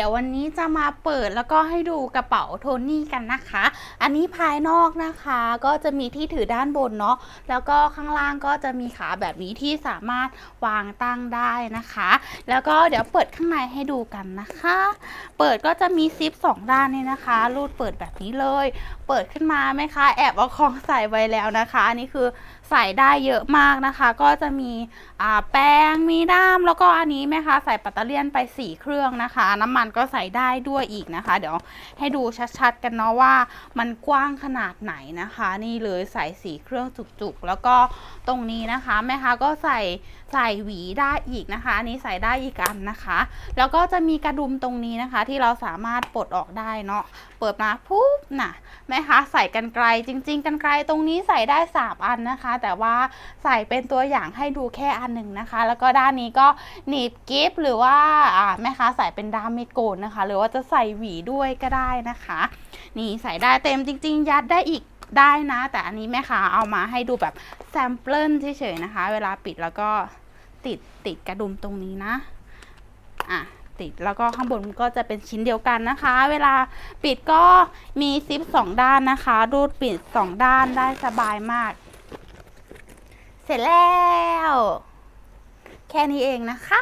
เดี๋ยววันนี้จะมาเปิดแล้วก็ให้ดูกระเป๋าโทนี่กันนะคะ อันนี้ภายนอกนะคะก็จะมีที่ถือด้านบนเนาะ แล้วก็ข้างล่างก็จะมีขาแบบนี้ที่สามารถวางตั้งได้นะคะ แล้วก็เดี๋ยวเปิดข้างในให้ดูกันนะคะ เปิดก็จะมีซิปสองด้านนี่นะคะ รูดเปิดแบบนี้เลย เปิดขึ้นมาไหมคะ แอบเอาของใส่ไว้แล้วนะคะ อันนี้คือ ใส่ได้เยอะมากนะคะ ก็จะมีแป้งมีด้ามแล้วก็อันนี้ไหมคะใส่ปัตเตอร์เลียนไปสี่เครื่องนะคะ น้ำมันก็ใส่ได้ด้วยอีกนะคะ เดี๋ยวให้ดูชัดๆกันเนาะว่ามันกว้างขนาดไหนนะคะ นี่เลยใส่สีเครื่องจุกๆ แล้วก็ตรงนี้นะคะแม่คะก็ใส่ใส่หวีได้อีกนะคะ อันนี้ใส่ได้อีกอันนะคะ แล้วก็จะมีกระดุมตรงนี้นะคะ ที่เราสามารถปลดออกได้เนาะเปิดมาปุ๊บน่ะแม่คะใส่กันไกลจริง ๆ กันไกลตรงนี้ใส่ได้ 3 อันนะคะแต่ว่าใส่เป็นตัวอย่างให้ดูแค่อันหนึ่งนะคะ แล้วก็ด้านนี้ก็หนีบกิฟหรือว่าแม่คะใส่เป็นด้ามมีดโกนนะคะ หรือว่าจะใส่หวีด้วยก็ได้นะคะ นี่ใส่ได้เต็มจริง ๆ ยัดได้อีกได้นะ แต่อันนี้แม่ค้าเอามาให้ดูแบบแซมเปิลเฉยๆนะคะ เวลาปิดแล้วก็ติดติดกระดุมตรงนี้นะ อะติดแล้วก็ข้างบนก็จะเป็นชิ้นเดียวกันนะคะ เวลาปิดก็มีซิปสองด้านนะคะ รูดปิดสองด้านได้สบายมาก เสร็จแล้ว แค่นี้เองนะคะ